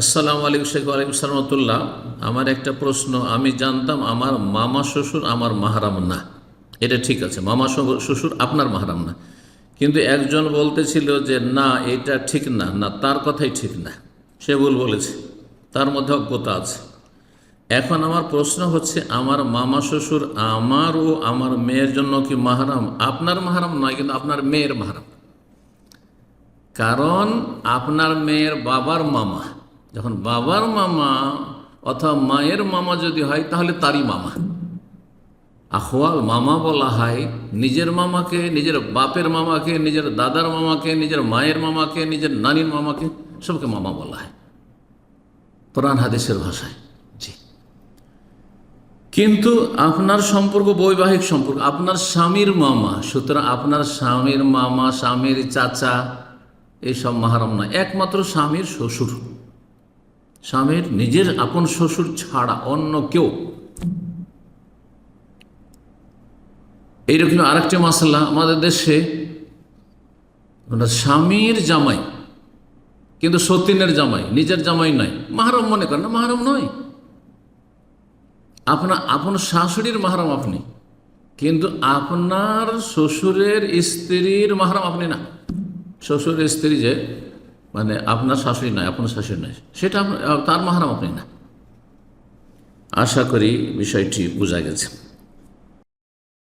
আসসালামু আলাইকুম শেখ ওয়ালাইকুম সালামতুল্লাহ আমার একটা প্রশ্ন, আমি জানতাম আমার মামা শ্বশুর আমার মাহারাম না। এটা ঠিক আছে, মামা শ্বশুর আপনার মাহারাম না। কিন্তু একজন বলতেছিল যে, না, এটা ঠিক না না, তার কথাই ঠিক না। সে ভুল বলেছে, তার মধ্যে অজ্ঞতা আছে। এখন আমার প্রশ্ন হচ্ছে, আমার মামা শ্বশুর আমার ও আমার মেয়ের জন্য কি মাহারাম? আপনার মাহারাম নয়, কিন্তু আপনার মেয়ের মাহারাম। কারণ আপনার মেয়ের বাবার মামা যখন বাবার মামা অথবা মায়ের মামা যদি হয়, তাহলে তারই মামা। আখওয়াল মামা বলা হয়, নিজের মামাকে, নিজের বাপের মামাকে, নিজের দাদার মামাকে, নিজের মায়ের মামাকে, নিজের নানির মামাকে, সবকে মামা বলা হয়। কোরআন হাদিসের ভাষায়, জি। কিন্তু আপনার সম্পর্ক বৈবাহিক সম্পর্ক, আপনার স্বামীর মামা, সুতরাং আপনার স্বামীর মামা, স্বামীর চাচা এইসব মাহারাম নয়, একমাত্র স্বামীর শ্বশুর। স্বামীর নিজের আপন শ্বশুর ছাড়া অন্য কেউ। এইরকম আরেকটি মশলা আমাদের দেশে স্বামীর জামাই, কিন্তু সতীনের জামাই, নিজের জামাই নয়। মাহারম মনে করেন না, মাহারম নয়। আপনার আপন শাশুড়ির মাহারম আপনি, কিন্তু আপনার শ্বশুরের স্ত্রীর মাহারম আপনি না। শ্বশুরের স্ত্রী যে মানে আপনার শাশুড়ি নয়, আপনার শাশুড়ি নয়। সেটা তার মাহারাম আপনি না। আশা করি বিষয়টি বোঝা গেছে।